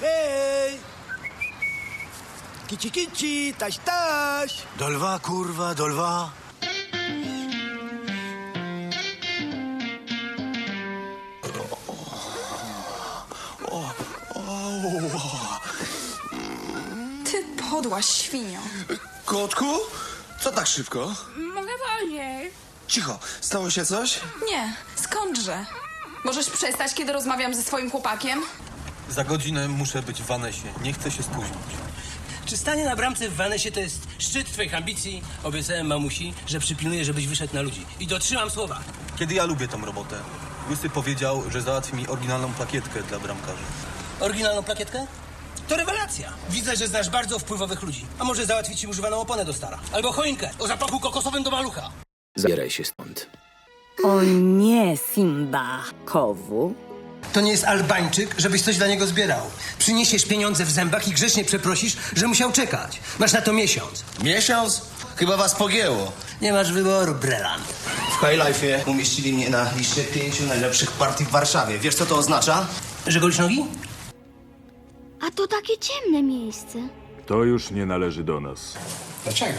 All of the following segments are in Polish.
Hej! Kici kici, taś taś! Do lwa, kurwa, do lwa. Ty podła świnio. Kotku? Co tak szybko? Mogę wolniej. Cicho, stało się coś? Nie, skądże? Możesz przestać, kiedy rozmawiam ze swoim chłopakiem? Za godzinę muszę być w Vanesie. Nie chcę się spóźnić. Czy stanie na bramce w Vanesie to jest szczyt twoich ambicji? Obiecałem mamusi, że przypilnuję, żebyś wyszedł na ludzi. I dotrzymam słowa. Kiedy ja lubię tą robotę? Łysy powiedział, że załatwi mi oryginalną plakietkę dla bramkarzy. Oryginalną plakietkę? To rewelacja. Widzę, że znasz bardzo wpływowych ludzi. A może załatwić ci używaną oponę do stara? Albo choinkę o zapachu kokosowym do malucha. Zabieraj się stąd. O nie, Simba. Kowu? To nie jest Albańczyk, żebyś coś dla niego zbierał. Przyniesiesz pieniądze w zębach i grzecznie przeprosisz, że musiał czekać. Masz na to miesiąc. Miesiąc? Chyba was pogięło. Nie masz wyboru, Brelan. W Highlife'ie umieścili mnie na liście pięciu najlepszych partii w Warszawie. Wiesz, co to oznacza? Że golisz nogi? A to takie ciemne miejsce. To już nie należy do nas. Dlaczego?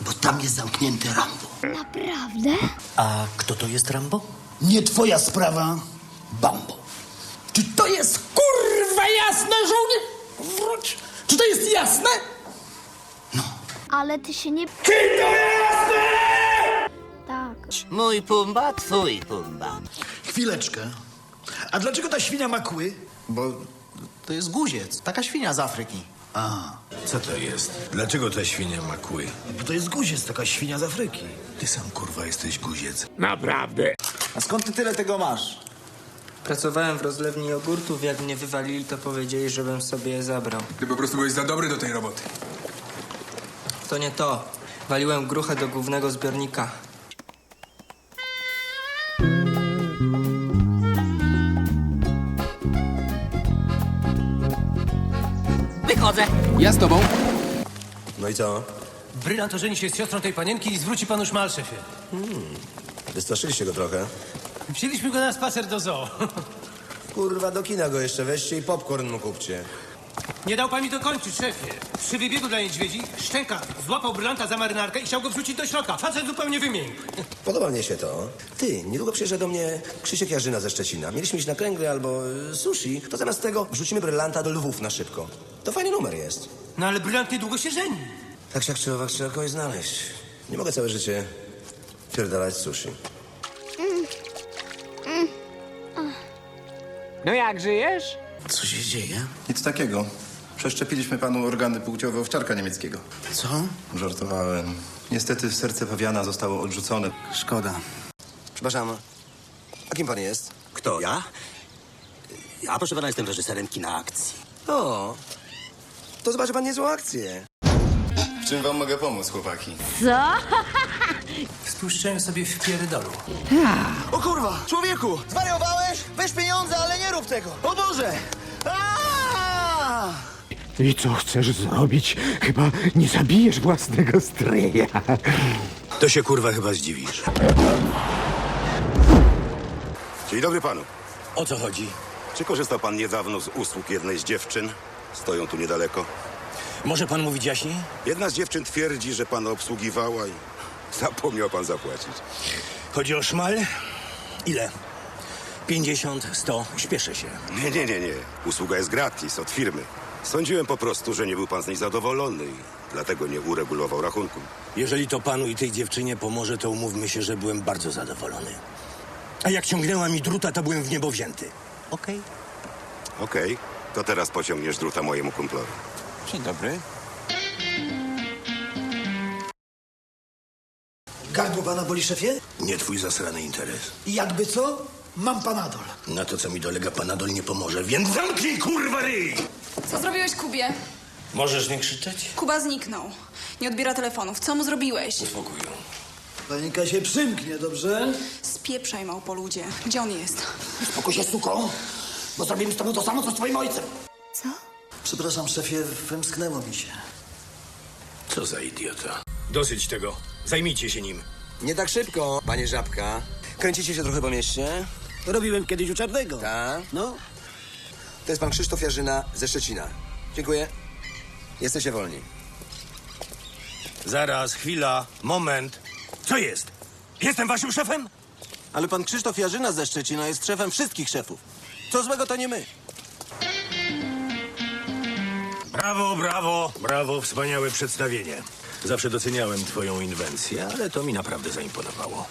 Bo tam jest zamknięty Rambo. Naprawdę? A kto to jest Rambo? Nie twoja sprawa, Bambo. Czy to jest kurwa jasne, żołnierz? Wróć! Czy to jest jasne? Ale ty się nie... Tak. Mój Pumba, twój Pumba. Chwileczkę. A dlaczego ta świnia ma kły? Bo to jest guziec. Taka świnia z Afryki. A, Co to jest? Dlaczego ta świnia ma kły? bo to jest guziec, taka świnia z Afryki. Ty sam, kurwa, jesteś guziec. Naprawdę. A skąd ty tyle tego masz? Pracowałem w rozlewni jogurtów, jak mnie wywalili, to powiedzieli, żebym sobie je zabrał. Ty po prostu byłeś za dobry do tej roboty. To nie to. Waliłem gruchę do głównego zbiornika. Wychodzę. Ja z tobą. No i co? Brylant ożeni się z siostrą tej panienki i zwróci panu szmal, szefie. Wystraszyliście go trochę. Wzięliśmy go na spacer do zoo. Kurwa, do kina go jeszcze weźcie i popcorn mu kupcie. Nie dał pan mi dokończyć, szefie. Przy wybiegu dla niedźwiedzi Szczęka złapał brylanta za marynarkę i chciał go wrzucić do środka. Facet zupełnie wymiękł. Podoba mnie się to. Ty, niedługo przyjeżdża do mnie Krzysiek Jarzyna ze Szczecina. Mieliśmy iść na kręgle albo y, sushi, to zamiast tego wrzucimy brylanta do Lwów na szybko. To fajny numer jest. No ale brylant niedługo się żeni. Tak siak czy owak trzeba kogoś znaleźć. Nie mogę całe życie pierdalać sushi. No jak, żyjesz? Co się dzieje? Nic takiego. Przeszczepiliśmy panu organy płciowe owczarka niemieckiego. Co? Żartowałem. Niestety serce pawiana zostało odrzucone. Szkoda. Przepraszam, a kim pan jest? Kto? Ja? Ja, proszę pana, jestem reżyserem kina akcji. O, to zobaczy pan niezłą akcję. W czym wam mogę pomóc, chłopaki? Co? Spuszczałem sobie w pierdolu. O kurwa! Człowieku! Zwariowałeś? Weź pieniądze, ale nie rób tego! O Boże! Aaaa! I co chcesz zrobić? Chyba nie zabijesz własnego stryja. To się kurwa chyba zdziwisz. Dzień dobry panu. O co chodzi? Czy korzystał pan niedawno z usług jednej z dziewczyn? Stoją tu niedaleko. Może pan mówić jaśniej? Jedna z dziewczyn twierdzi, że pana obsługiwała i zapomniał pan zapłacić. Chodzi o szmal? Ile? 50, 100, śpieszę się. Nie, nie, nie, nie. Usługa jest gratis od firmy. Sądziłem po prostu, że nie był pan z niej zadowolony i dlatego nie uregulował rachunku. Jeżeli to panu i tej dziewczynie pomoże, to umówmy się, że byłem bardzo zadowolony. A jak ciągnęła mi druta, to byłem w niebo wzięty. Okej? Okej, to teraz pociągniesz druta mojemu kumplowi. Dzień dobry. Pana boli, szefie? Nie twój zasrany interes. I jakby co? Mam panadol. Na to, co mi dolega, panadol nie pomoże, więc zamknij, kurwa, ryj! Co zrobiłeś Kubie? Możesz nie krzyczeć? Kuba zniknął. Nie odbiera telefonów. Co mu zrobiłeś? Spokój. Panika się przymknie, dobrze? Spieprzaj, małpo ludzie. Gdzie on jest? Spokój się, suko, bo zrobimy z tobą to samo, co z twoim ojcem. Co? Przepraszam, szefie, wymsknęło mi się. Co za idiota. Dosyć tego. Zajmijcie się nim. Nie tak szybko, panie Żabka. Kręcicie się trochę po mieście? Robiłem kiedyś u Czarnego. Tak? No. To jest pan Krzysztof Jarzyna ze Szczecina. Dziękuję. Jesteście wolni. Zaraz, chwila, moment. Co jest? Jestem waszym szefem? Ale pan Krzysztof Jarzyna ze Szczecina jest szefem wszystkich szefów. Co złego to nie my. Brawo, brawo, brawo, wspaniałe przedstawienie. Zawsze doceniałem twoją inwencję, ale to mi naprawdę zaimponowało.